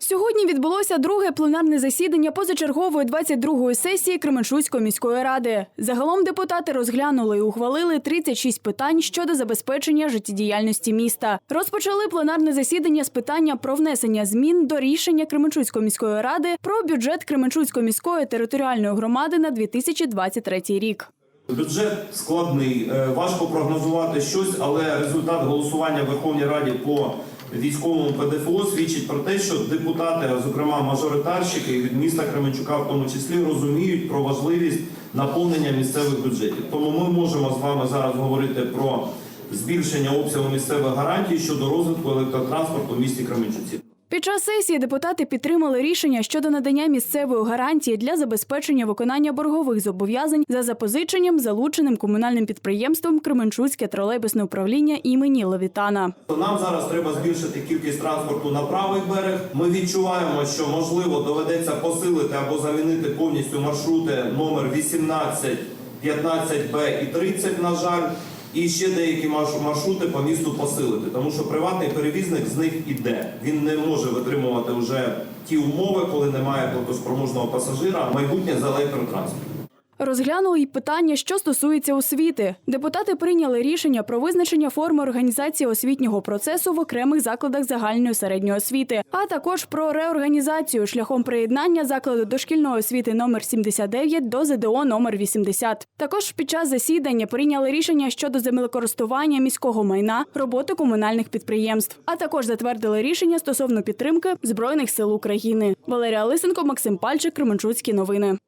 Сьогодні відбулося друге пленарне засідання позачергової 22-ї сесії Кременчуцької міської ради. Загалом депутати розглянули і ухвалили 36 питань щодо забезпечення життєдіяльності міста. Розпочали пленарне засідання з питання про внесення змін до рішення Кременчуцької міської ради про бюджет Кременчуцької міської територіальної громади на 2023 рік. Бюджет складний, е, важко прогнозувати щось, але результат голосування в Верховній Раді по військовому ПДФО свідчить про те, що депутати, а зокрема мажоритарщики від міста Кременчука, в тому числі, розуміють про важливість наповнення місцевих бюджетів. Тому ми можемо з вами зараз говорити про збільшення обсягу місцевих гарантій щодо розвитку електротранспорту в місті Кременчуці. Під час сесії депутати підтримали рішення щодо надання місцевої гарантії для забезпечення виконання боргових зобов'язань за запозиченням, залученим комунальним підприємством Кременчуцьке тролейбусне управління імені Левітана. Нам зараз треба збільшити кількість транспорту на правий берег. Ми відчуваємо, що можливо доведеться посилити або замінити повністю маршрути номер 18, 15Б і 30, на жаль. І ще деякі марш- маршрути по місту посилити, тому що приватний перевізник з них іде. Він не може витримувати вже ті умови, коли немає платоспроможного пасажира. Майбутнє за електротранспорт. Розглянули й питання, що стосується освіти. Депутати прийняли рішення про визначення форми організації освітнього процесу в окремих закладах загальної середньої освіти, а також про реорганізацію шляхом приєднання закладу дошкільної освіти номер 79 до ЗДО номер 80. Також під час засідання прийняли рішення щодо землекористування міського майна, роботи комунальних підприємств, а також затвердили рішення стосовно підтримки збройних сил України. Валерія Лисенко, Максим Пальчик, Кременчуцькі новини.